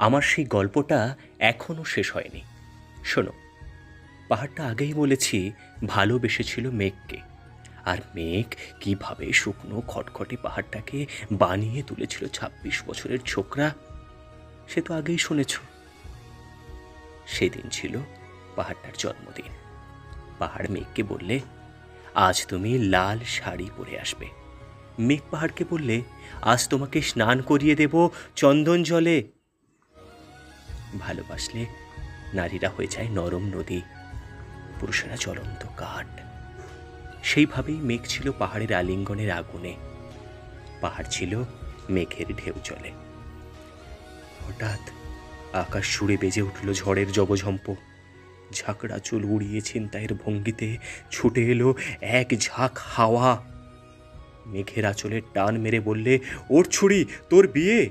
আমার সেই গল্পটা এখনও শেষ হয়নি। শোনো, পাহাড়টা আগেই বলেছি ভালোবেসেছিল মেঘকে। আর মেঘ কীভাবে শুকনো খটখটে পাহাড়টাকে বানিয়ে তুলেছিল ছাব্বিশ বছরের ছোকরা, সে তো আগেই শুনেছ। সেদিন ছিল পাহাড়টার জন্মদিন। পাহাড় মেঘকে বললে, আজ তুমি লাল শাড়ি পরে আসবে। মেঘ পাহাড়কে বললে, আজ তোমাকে স্নান করিয়ে দেব চন্দন জলে। ভালোবাসলে নারীরা হয়ে যায় নরম নদী। পুরুষেরা জ্বলন্ত কাঠ। সেইভাবেই মেঘ ছিল পাহাড়ের আলিঙ্গনের আগুনে। পাহাড় ছিল মেঘের ঢেউ চলে হঠাৎ আকাশ সুরে বেজে উঠল ঝড়ের জবঝম্প। ঝাঁকড়া চুল উড়িয়ে ছিনতাইয়ের ভঙ্গিতে ছুটে এলো এক ঝাঁক হাওয়া। মেঘের আঁচলে টান মেরে বললে, ওর ছুরি, তোর বিয়ে?